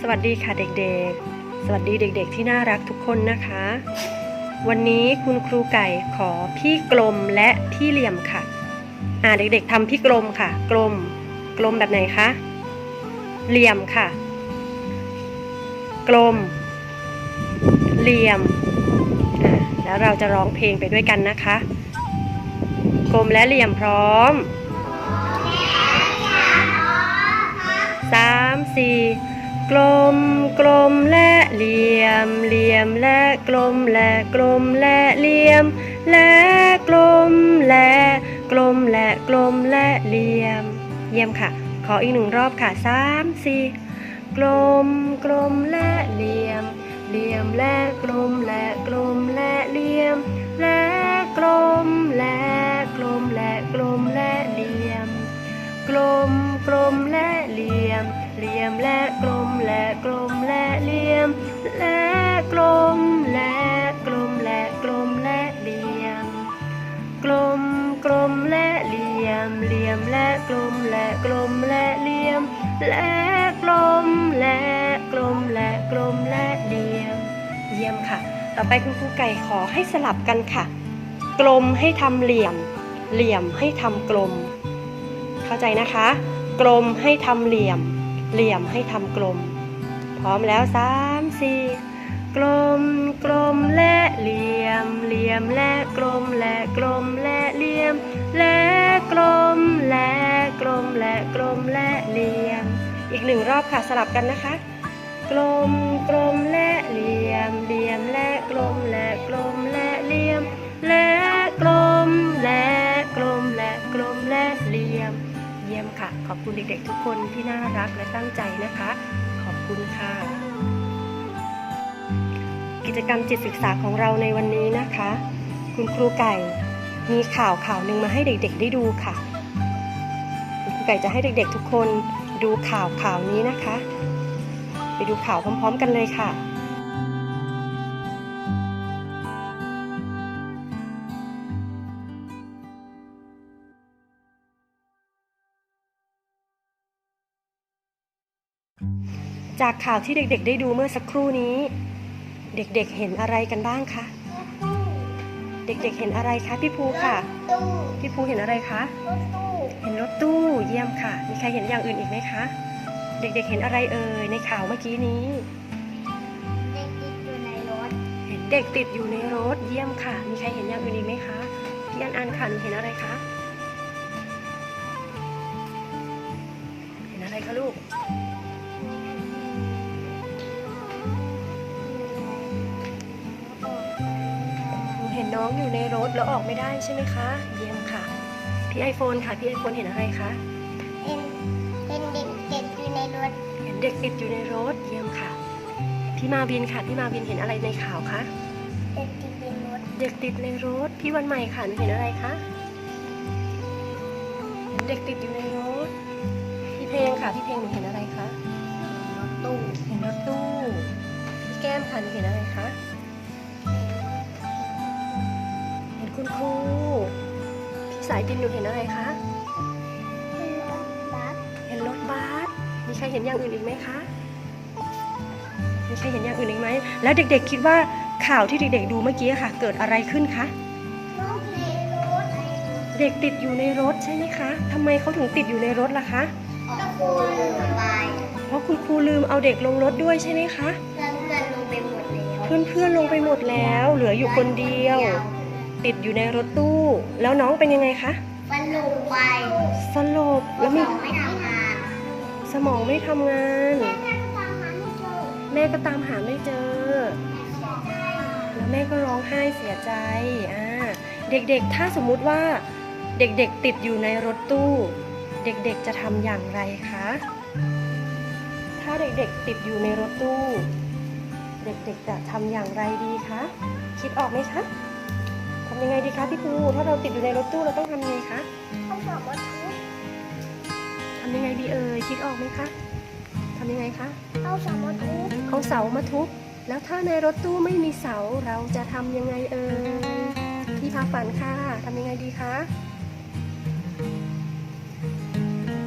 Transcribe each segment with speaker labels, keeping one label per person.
Speaker 1: สวัสดีค่ะเด็กๆ สวัสดีเด็กๆ ที่น่ารักทุกคนนะคะ วันนี้คุณครูไก่ขอพี่กลมและพี่เหลี่ยมค่ะ อ่าเด็กๆทำพี่กลมค่ะ กลม กลมแบบไหนคะ เหลี่ยมค่ะ กลม เหลี่ยมอ่าแล้วเราจะร้องเพลงไปด้วยกันนะคะ ลมและเหลี่ยมพร้อมสามสี่กลมกลมและเหลี่ยมเหลี่ยมและกลมและกลมและเหลี่ยม และกลมและกลมและกลมและเหลี่ยม เยี่ยมค่ะ ขออีกหนึ่งรอบค่ะสามสี่กลมกลมและเหลี่ยม เหลี่ยมและกลมและกลมและเหลี่ยม และกลมและ กลมและเหลี่ยม กลมกลมและเหลี่ยม เหลี่ยมและกลมและกลมและเหลี่ยม และกลมและกลมและกลมและเหลี่ยม กลมกลมและเหลี่ยม เหลี่ยมและกลมและกลมและเหลี่ยม และกลมและกลมและกลมและเหลี่ยม เยี่ยมค่ะ ต่อไปคุณครูไก่ขอให้สลับกันค่ะ กลมให้ทำเหลี่ยม เหลี่ยมให้ทำกลม เข้าใจนะคะ กลมให้ทำเหลี่ยม เหลี่ยมให้ทำกลม พร้อมแล้วสามสี่กลมกลมและเหลี่ยม เหลี่ยมและกลมและกลมและเหลี่ยม และกลมและกลมและกลมและเหลี่ยม อีกหนึ่งรอบค่ะสลับกันนะคะ กลมกลมและเหลี่ยม เหลี่ยมและกลมและกลมและเหลี่ยมและ ขอบคุณเด็กๆทุกคนที่น่ารักและตั้งใจนะคะ ขอบคุณค่ะ กิจกรรมจิตศึกษาของเราในวันนี้นะคะ คุณครูไก่มีข่าวข่าวหนึ่งมาให้เด็กๆได้ดูค่ะ คุณครูไก่จะให้เด็กๆทุกคนดูข่าวข่าวนี้นะคะ ไปดูข่าวพร้อม ๆ กันเลยค่ะ จากข่าวที่เด็กๆ ได้ดูเมื่อสักครู่นี้ เด็กๆเห็นอะไรกันบ้างคะ เด็กๆเห็นอะไรคะพี่ภูค่ะ
Speaker 2: ตู้
Speaker 1: พี่ภูเห็นอะไรคะ
Speaker 2: รถตู้
Speaker 1: เห็นรถตู้เยี่ยมค่ะ มีใครเห็นอย่างอื่นอีกไหมคะ เด็กๆเห็นอะไรเอ่ยในข่าวเมื่อกี้นี้
Speaker 2: เด็กติดอยู่ในรถ
Speaker 1: เห็นเด็กติดอยู่ในรถเยี่ยมค่ะ มีใครเห็นอย่างอื่นอีกไหมคะพี่อันอันค่ะหนูเห็นอะไรคะ เห็นอะไรคะลูก แล้วออกไม่ได้ใช่ไหมคะ เยี่ยมค่ะ พี่ไอโฟนค่ะ พี่ไอโฟนเห็นอะไรคะ
Speaker 2: เห็นเห็นเด็กเด็กอยู่ในรถ
Speaker 1: เห็นเด็กติดอยู่ในรถ เยี่ยมค่ะ พี่มาวินค่ะ พี่มาวินเห็นอะไรในข่าวคะ
Speaker 2: เด็กติดในรถ
Speaker 1: เด็กติดในรถ พี่วันใหม่ค่ะหนูเห็นอะไรคะเห็นเด็กติดอยู่ในรถ พี่เพลงค่ะ พี่เพลงหนูเห็นอะไรคะ
Speaker 2: รถตู้
Speaker 1: เห็นรถตู้ พี่แก้มค่ะหนูเห็นอะไรคะ คุณครูพี่สายดินหนูเห็นอะไรคะ
Speaker 2: เป็นรถบัส
Speaker 1: เห็นรถบัสมีใครเห็นอย่างอื่นอีกไหมคะมีใครเห็นอย่างอื่นอีกไหมแล้วเด็ก ๆ คิดว่าข่าวที่เด็กๆดูเมื่อกี้ค่ะ เกิดอะไรขึ้นคะ
Speaker 2: รถในรถ
Speaker 1: เด็กติดอยู่ในรถใช่ไหมคะทำไมเขาถึงติดอยู่ในรถล่ะคะ
Speaker 2: ออกคูลืมไป
Speaker 1: เพราะคุณครูลืมเอาเด็กลงรถด้วยใช่ไหมคะ
Speaker 2: เพื่อนเพื่อนลงไปหมดแล้ว
Speaker 1: เพื่อนๆลงไปหมดแล้ว เหลืออยู่คนเดียว ติดอยู่ในรถตู้ แล้วน้องเป็นยังไงคะ
Speaker 2: มันลงไป
Speaker 1: สลบแล้วมี
Speaker 2: ไม่ทำงาน
Speaker 1: สมองไม่ทำงาน
Speaker 2: แม่ก็ตามหาไม่เจอ
Speaker 1: แม่ก็ตามหาไม่เจอ แล้วแม่ก็ร้องไห้เสียใจอ่าเด็กๆ ถ้าสมมุติว่าเด็กๆ ติดอยู่ในรถตู้ เด็กๆ จะทำอย่างไรคะ ถ้าเด็กๆ ติดอยู่ในรถตู้ เด็กๆ จะทำอย่างไรดีคะ คิดออกไหมคะทำยังไงดีคะพี่ภูถ้าเราติดอยู่ในรถตู้เราต้องทำยังไงคะ
Speaker 2: เขาบอกว่าทุก
Speaker 1: ทำยังไงดีเอ่ยคิดออกไหมคะทำยังไงคะ
Speaker 2: เขาสามารถทุก
Speaker 1: เอาเสามาทุบแล้วถ้าในรถตู้ไม่มีเสาเราจะทำยังไงเอ่ยพี่พี่พาฝันค่ะทำยังไงดีคะ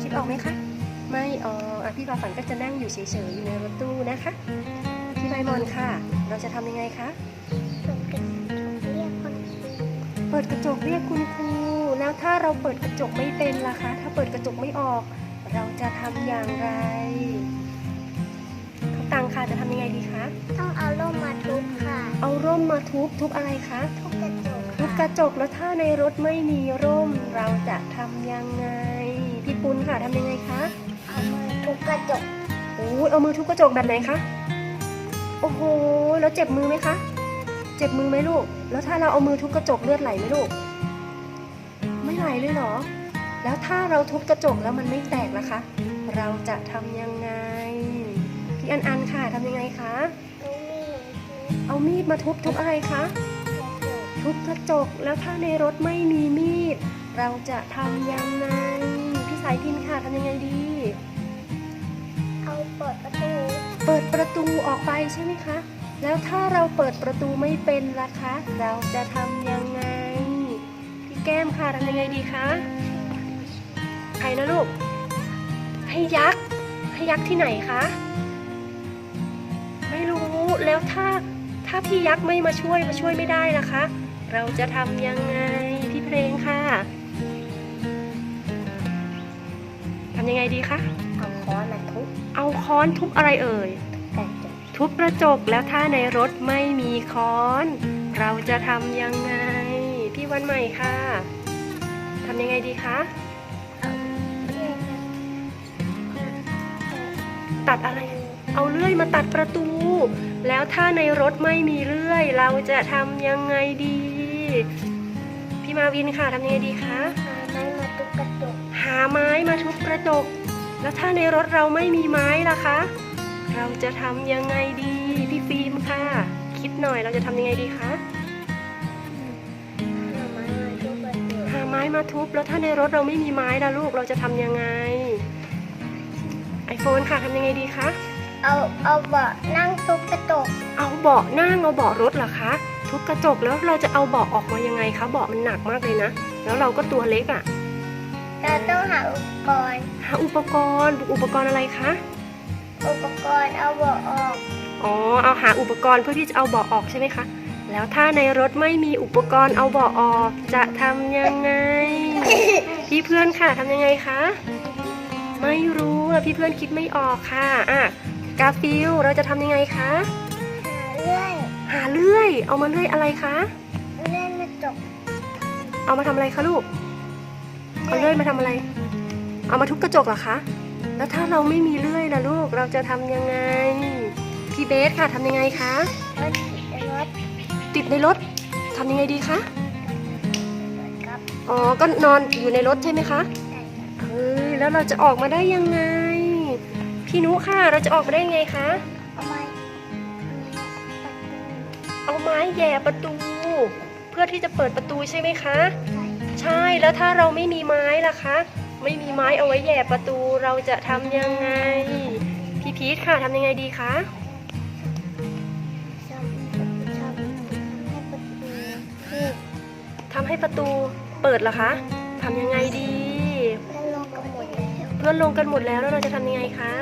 Speaker 1: คิดออกไหมคะไม่ออกอะพี่พาฝันก็จะนั่งอยู่เฉยๆอยู่ในรถตู้นะคะพี่ใบมอนค่ะ เราจะทำยังไงคะ เปิดกระจกเรียกคุณครู แล้วถ้าเราเปิดกระจกไม่เป็นล่ะคะ ถ้าเปิดกระจกไม่ออก เราจะทำอย่างไรข้าวตังค่ะจะทำยังไงดีคะ
Speaker 2: ต้องเอาร่มมาทุบค่ะ
Speaker 1: เอาร่มมาทุบทุบอะไรคะ
Speaker 2: ทุบกระจก
Speaker 1: ทุบกระจกแล้วถ้าในรถไม่มีร่ม เราจะทำยังไง พี่ปุณค่ะทำยังไงคะ
Speaker 2: เอามือทุบกระจก
Speaker 1: โอ้ยเอามือทุบกระจกแบบไหนคะ โอ้โห แล้วเจ็บมือไหมคะ เจ็บมือไหมลูก แล้วถ้าเราเอามือทุบกระจกเลือดไหลไหมลูก ไม่ไหลเลยเหรอ แล้วถ้าเราทุบกระจกแล้วมันไม่แตกล่ะคะ เราจะทำยังไง พี่อันอันค่ะทำยังไงคะ
Speaker 2: ลูกมีด
Speaker 1: เอามีดมาทุบทุบอะไรคะ ทุบกระจก แล้วถ้าในรถไม่มีมีด เราจะทำยังไง พี่สายพินค่ะทำยังไงดี
Speaker 2: เอาเปิดประตู
Speaker 1: เปิดประตูออกไปใช่ไหมคะ แล้วถ้าเราเปิดประตูไม่เป็นล่ะคะ เราจะทำยังไง พี่แก้มค่ะทำยังไงดีคะใครนะลูก ให้ยักษ์ให้ยักษ์ที่ไหนคะ ไม่รู้แล้วถ้าถ้าพี่ยักษ์ไม่มาช่วยมาช่วยไม่ได้ล่ะคะ เราจะทำยังไงพี่เพลงค่ะทำยังไงดีคะ
Speaker 2: เอาค้อนมาทุบ
Speaker 1: เอาค้อนทุบอะไรเอ่ย
Speaker 2: กระจก
Speaker 1: ทุบกระจกแล้วถ้าในรถไม่มีค้อน เราจะทำยังไง พี่วันใหม่ค่ะทำยังไงดีคะตัดอะไร เอาเลื่อยมาตัดประตู แล้วถ้าในรถไม่มีเลื่อย เราจะทำยังไงดี พี่มาวินค่ะทำยังไงดีคะ
Speaker 2: หาไม้มาทุบกระจก
Speaker 1: หาไม้มาทุบกระจกแล้วถ้าในรถเราไม่มีไม้ล่ะคะ เราจะทำยังไงดีพี่ฟิล์มค่ะ คิดหน่อยเราจะทำยังไงดีคะ
Speaker 2: หาไม้มาทุบกระจก
Speaker 1: หาไม้มาทุบแล้วถ้าในรถเราไม่มีไม้ล่ะลูกเราจะทำยังไงไอโฟนค่ะทำยังไงดีคะ
Speaker 2: เอาเอาเบาะนั่งทุบกระจก
Speaker 1: เอาเบาะนั่งเอาเบาะรถเหรอคะ ทุบกระจกแล้วเราจะเอาเบาะออกมายังไงคะเบาะมันหนักมากเลยนะ แล้วเราก็ตัวเล็กอะ่ะ
Speaker 2: เราต้องหาอุปกรณ์
Speaker 1: หาอุปกรณ์ อุปกรณ์อะไรคะ
Speaker 2: อุปกรณ์เอาเบาะออก
Speaker 1: อ๋อ เอาหาอุปกรณ์เพื่อที่จะเอาเบาะออกใช่ไหมคะ แล้วถ้าในรถไม่มีอุปกรณ์เอาเบาะออกจะทำยังไง พี่เพื่อนค่ะทำยังไงคะ ไม่รู้อะพี่เพื่อนคิดไม่ออกค่ะอะกาฟิลเราจะทำยังไงคะ
Speaker 2: หาเลื่อย
Speaker 1: หาเลื่อย เอามาเลื่อยอะไรคะ
Speaker 2: เลื่อยมาจก
Speaker 1: เอามาทำอะไรคะลูก เอาเลื่อยมาทำอะไร เอามาทุบกระจกเหรอคะ แล้วถ้าเราไม่มีเลื่อยล่ะลูกเราจะทำยังไง พี่เบสค่ะทำยังไงคะ
Speaker 2: รถติดรถ
Speaker 1: ติดในรถทำยังไงดีคะ
Speaker 2: ครับ
Speaker 1: อ๋อก็นอนอยู่ในรถใช่ไหมคะ
Speaker 2: ได้ครับ
Speaker 1: เฮ้ยแล้วเราจะออกมาได้ยังไง พี่นุค่ะเราจะออกมาได้ยังไงคะ
Speaker 2: เอาไม้
Speaker 1: เอาไม้แหย่ประตู เพื่อที่จะเปิดประตูใช่ไหมคะ
Speaker 2: ใส่
Speaker 1: ใช่แล้วถ้าเราไม่มีไม้ล่ะคะ ไม่มีไม้เอาไว้แย่ประตูเราจะทำยังไง พี่พีทค่ะทำยังไงดีคะ
Speaker 2: ทำ
Speaker 1: ให้ประตูเปิดเหรอคะทำยังไงดี
Speaker 2: เพื่อนลงกันหมดแล้ว
Speaker 1: เพื่อนลงกันหมดแล้วเราจะทำยังไงคะ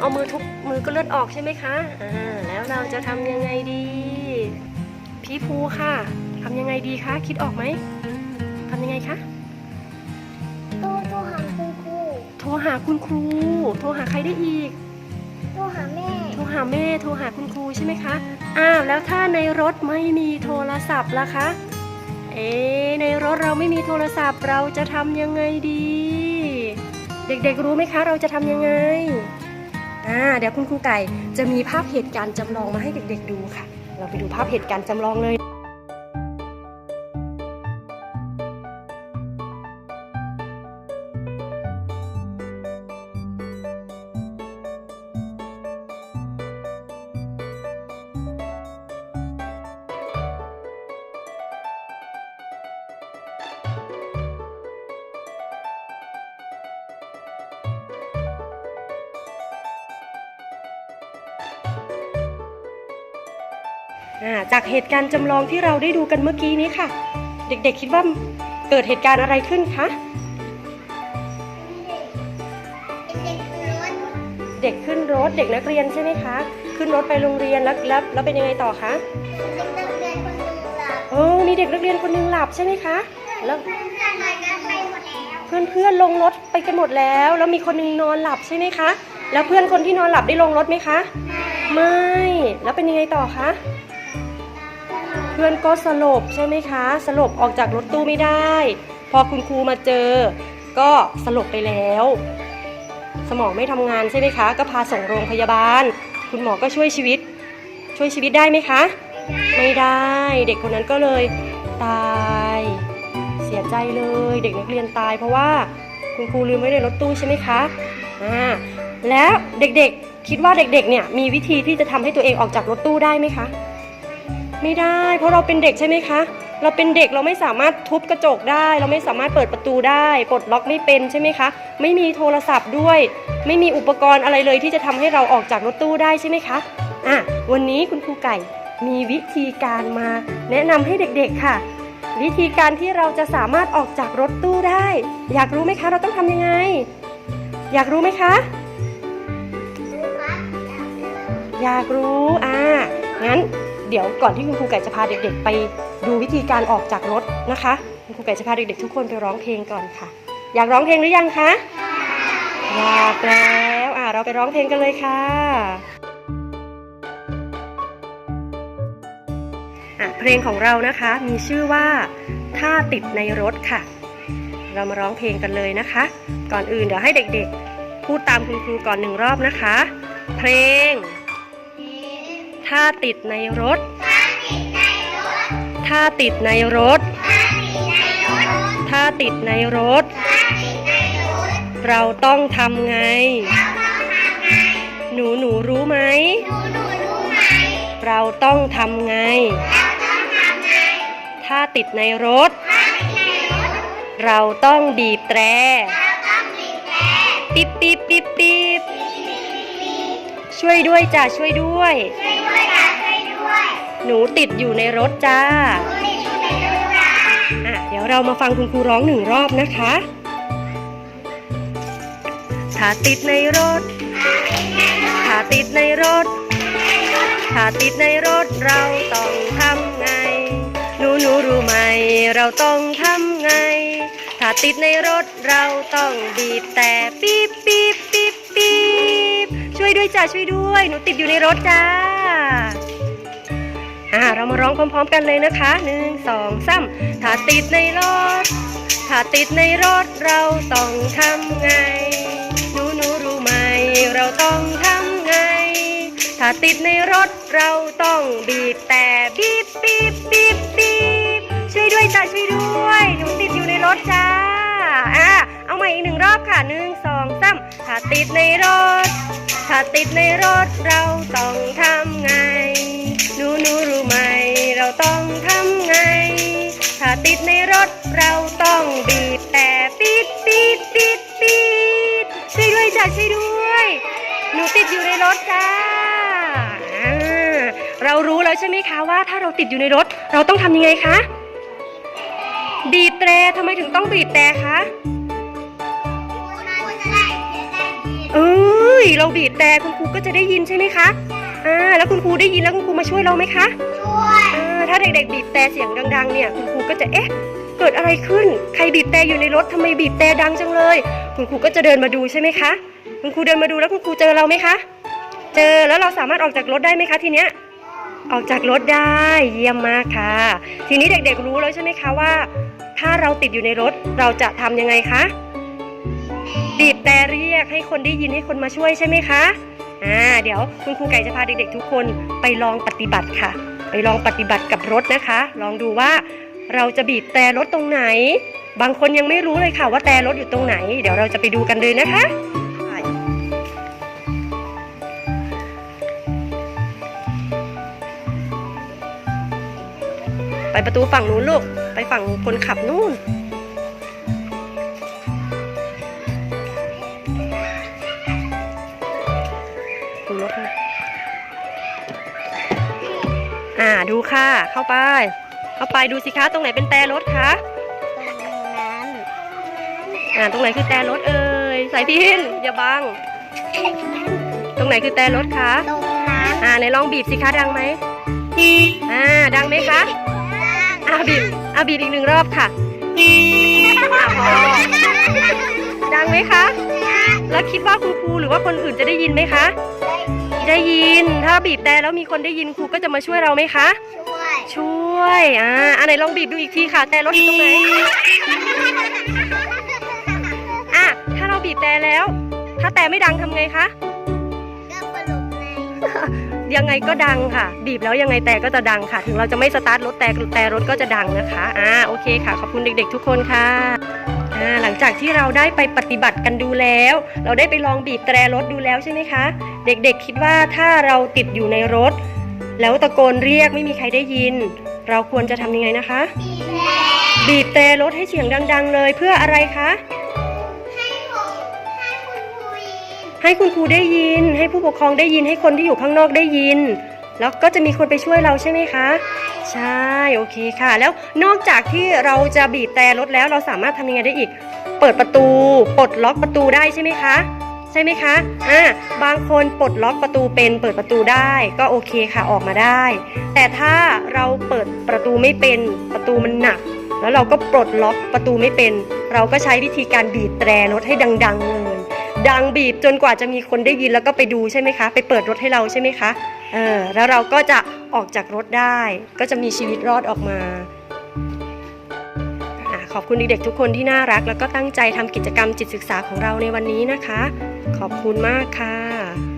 Speaker 2: เอา
Speaker 1: มือทุบมือก็เลือดออกใช่ไหมคะอ่าแล้วเราจะทำยังไงดี พี่ภูค่ะทำยังไงดีคะ คิดออกไหมำยังไงคะ
Speaker 2: ตู้ตู้หาคุณครู
Speaker 1: โทรหาคุณครู โทรหาใครได้อีก
Speaker 2: ตู้หาแม่
Speaker 1: โทรหาแม่โทรหาคุณครูใช่ไหมคะอ้าวแล้วถ้าในรถไม่มีโทรศัพท์ล่ะคะเอ๊ะในรถเราไม่มีโทรศัพท์เราจะทำยังไงดี เด็กๆรู้ไหมคะ เราจะทำยังไงอ่าเดี๋ยวคุณครูไก่จะมีภาพเหตุการณ์จำลองมาให้เด็กๆดูค่ะ เราไปดูภาพเหตุการณ์จำลองเลย จากเหตุการณ์จำลองที่เราได้ดูกันเมื่อกี้นี้ค่ะ เด็กๆคิดว่าเกิดเหตุการณ์อะไรขึ้นคะ
Speaker 2: เด็กคือรถ
Speaker 1: เด็กขึ้นรถเด็กนักเรียนใช่ไหมคะ ขึ้นรถไปโรงเรียนแล้วแล้วแล้วเป็นยังไงต่อคะ
Speaker 2: เด็กนักเรียนคนหนึ่งหลับ
Speaker 1: เออมีเด็กนักเรียนคนหนึงหลับใช่ไหมคะ แล้ว
Speaker 2: เพื่อนๆหน่อยกันไปหมดแล้ว
Speaker 1: เพื่อนๆลงรถไปกันหมดแล้ว แล้วมีคนหนึงนอนหลับใช่ไหมคะ แล้วเพื่อนคนที่นอนหลับได้ลงรถไหมคะ ไม่ แล้วเป็นยังไงต่อคะ เพื่อนก็สลบใช่ไหมคะ สลบออกจากรถตู้ไม่ได้ พอคุณครูมาเจอ ก็สลบไปแล้ว สมองไม่ทำงานใช่ไหมคะ ก็พาส่งโรงพยาบาล คุณหมอก็ช่วยชีวิต ช่วยชีวิตได้ไหมคะ ไม่ได้ เด็กคนนั้นก็เลยตาย เสียใจเลย เด็กนักเรียนตาย เพราะว่าคุณครูลืมไว้ในรถตู้ใช่ไหมคะอ่าแล้วเด็กๆคิดว่าเด็กๆเนี่ยมีวิธีที่จะทำให้ตัวเองออกจากรถตู้ได้ไหมคะ ไม่ได้ เพราะเราเป็นเด็กใช่ไหมคะ เราเป็นเด็กเราไม่สามารถทุบกระจกได้ เราไม่สามารถเปิดประตูได้ปลดล็อกไม่เป็นใช่ไหมคะ ไม่มีโทรศัพท์ด้วย ไม่มีอุปกรณ์อะไรเลยที่จะทำให้เราออกจากรถตู้ได้ใช่ไหมคะอะวันนี้คุณครูไก่มีวิธีการมา แนะนำให้เด็กๆค่ะ วิธีการที่เราจะสามารถออกจากรถตู้ได้ อยากรู้ไหมคะ เราต้องทำยังไง อยากรู้ไหมคะ อยากรู้อ่างั้น เดี๋ยวก่อนที่คุณครูไก่จะพาเด็กๆ ไปดูวิธีการออกจากรถนะคะ คุณครูไก่จะพาเด็กๆทุกคนไปร้องเพลงก่อนค่ะ อยากร้องเพลงหรือยังคะอยากแล้วอ่าเราไปร้องเพลงกันเลยค่ะอะ เพลงของเรานะคะมีชื่อว่าถ้าติดในรถค่ะ เรามาร้องเพลงกันเลยนะคะ ก่อนอื่นเดี๋ยวให้เด็กๆ พูดตามคุณครูก่อนหนึ่งรอบนะคะ เพลง ถ้าติดในรถ ถ้าติดในรถ ถ้าติดในรถ เราต้องทำไง หนูหนูรู้ไหม เราต้องทำไง ถ้าติดในรถ เราต้องบีบแตรปิ๊บปิ๊บปิ๊บปิ๊บช่วยด้วยจ้ะช่วยด้วย หนูติดอยู่ในรถจ้าอะเดี๋ยวเรามาฟังคุณครูร้องหนึ่งรอบนะคะถ้าติดในรถถ้าติดในรถถ้าติดในรถเราต้องทำไง หนูหนูรู้ไหม เราต้องทำไง ถ้าติดในรถเราต้องบีบแต่ปี๊บปี๊บปี๊บปี๊บช่วยด้วยจ้าช่วยด้วย หนูติดอยู่ในรถจ้า อ่าเรามาร้องพร้อมๆกันเลยนะคะหนึ่งสองสามถ้าติดในรถ ถ้าติดในรถเราต้องทำไงหนูหนูรู้ไหมเราต้องทำไง ถ้าติดในรถเราต้องบีบแต่บีบบีบบีบบีบช่วยด้วยจ้าช่วยด้วยหนูติดอยู่ในรถจ้าอ่าเอาใหม่อีกหนึ่งรอบค่ะหนึ่งสองสามถ้าติดในรถ ถ้าติดในรถเราต้องทำไง หนูหนูรู้ไหม เราต้องทำไง ถ้าติดในรถเราต้องบีบแต่ปี๊ดปี๊ดปี๊ดปี๊ดช่วยด้วยจ้ะช่วยด้วย หนูติดอยู่ในรถจ้าอ่าเรารู้แล้วใช่ไหมคะว่าถ้าเราติดอยู่ในรถ เราต้องทำยังไงคะ บีบแตรทำไมถึงต้องบีบแตรคะเอ้ยเราบีบแต่คุณครูก็จะได้ยินใช่ไหมคะ อ่าแล้วคุณครูได้ยินแล้วคุณครูมาช่วยเราไหมคะอ่าถ้าเด็กๆบีบแต่เสียงดังๆเนี่ยคุณครูก็จะเอ๊ะเกิดอะไรขึ้น ใครบีบแต่อยู่ในรถทำไมบีบแต่ดังจังเลย คุณครูก็จะเดินมาดูใช่ไหมคะ คุณครูเดินมาดูแล้วคุณครูเจอเราไหมคะ เจอแล้วเราสามารถออกจากรถได้ไหมคะทีเนี้ยออกจากรถได้เยี่ยมมากค่ะ ทีนี้เด็กๆรู้แล้วใช่ไหมคะว่า ถ้าเราติดอยู่ในรถเราจะทำยังไงคะบีบแต่เรียกให้คนได้ยินให้คนมาช่วยใช่ไหมคะ อ่าเดี๋ยวคุณครูไก่จะพาเด็กๆทุกคนไปลองปฏิบัติค่ะ ไปลองปฏิบัติกับรถนะคะ ลองดูว่าเราจะบีบแต่รถตรงไหน บางคนยังไม่รู้เลยค่ะว่าแต่รถอยู่ตรงไหน เดี๋ยวเราจะไปดูกันเลยนะคะไปประตูฝั่งนู้นลูก ไปฝั่งคนขับนู่น รถนะอ่าดูค่ะ เข้าไป เข้าไปดูสิคะตรงไหนเป็นแต่รถคะ
Speaker 2: ตรงนั้น
Speaker 1: อ่าตรงไหนคือแต่รถเอ่ยสายพินอย่าบัง ตรงไหนคือแต่รถคะ
Speaker 2: ตรงนั้น
Speaker 1: อ่าไหนลองบีบสิคะดังไหมอ่าดังไหมคะอ่าบีบอ่าบีบอีกหนึ่งรอบค่ะอ่าพอดังไหมคะ แล้วคิดว่าคุณครูหรือว่าคนอื่นจะได้ยินไหมคะ ได้ยิน ถ้าบีบแต่แล้วมีคนได้ยินครูก็จะมาช่วยเราไหมคะ
Speaker 2: ช่วย
Speaker 1: ช่วยอ่า อันไหนลองบีบดูอีกทีค่ะ แต่รถอยู่ตรงไหน อะ ถ้าเราบีบแต่แล้ว ถ้าแต่ไม่ดังทำไงคะ
Speaker 2: ก็สรุปใน
Speaker 1: ยังไงก็ดังค่ะ บีบแล้วยังไงแต่ก็จะดังค่ะ ถึงเราจะไม่สตาร์ทรถแต่แต่รถก็จะดังนะคะ อ่า โอเคค่ะ ขอบคุณเด็ก ๆ ทุกคนค่ะอ่า หลังจากที่เราได้ไปปฏิบัติกันดูแล้ว เราได้ไปลองบีบแตรรถดูแล้วใช่ไหมคะ เด็กๆคิดว่าถ้าเราติดอยู่ในรถ แล้วตะโกนเรียกไม่มีใครได้ยิน เราควรจะทำยังไงนะคะ
Speaker 2: ปีแรก
Speaker 1: บีบแต่รถให้เสียงดัง ๆ เลยเพื่ออะไรคะ
Speaker 2: ให้ผมให้คุณครูยิน
Speaker 1: ให้คุณครูได้ยิน ให้ผู้ปกครองได้ยินให้คนที่อยู่ข้างนอกได้ยิน แล้วก็จะมีคนไปช่วยเราใช่ไหมคะ ใช่โอเคค่ะ แล้วนอกจากที่เราจะบีบแต่รถแล้วเราสามารถทำยังไงได้อีก เปิดประตูปลดล็อกประตูได้ใช่ไหมคะใช่ไหมคะอ่าบางคนปลดล็อกประตูเป็นเปิดประตูได้ก็โอเคค่ะออกมาได้ แต่ถ้าเราเปิดประตูไม่เป็นประตูมันหนัก แล้วเราก็ปลดล็อกประตูไม่เป็น เราก็ใช้วิธีการบีบแตรรถให้ดัง ๆเลย ดังบีบจนกว่าจะมีคนได้ยินแล้วก็ไปดูใช่ไหมคะ ไปเปิดรถให้เราใช่ไหมคะเออแล้วเราก็จะออกจากรถได้ ก็จะมีชีวิตรอดออกมาอขอบคุณเด็กๆทุกคนที่น่ารัก แล้วก็ตั้งใจทำกิจกรรมจิตศึกษาของเราในวันนี้นะคะ ขอบคุณมากค่ะ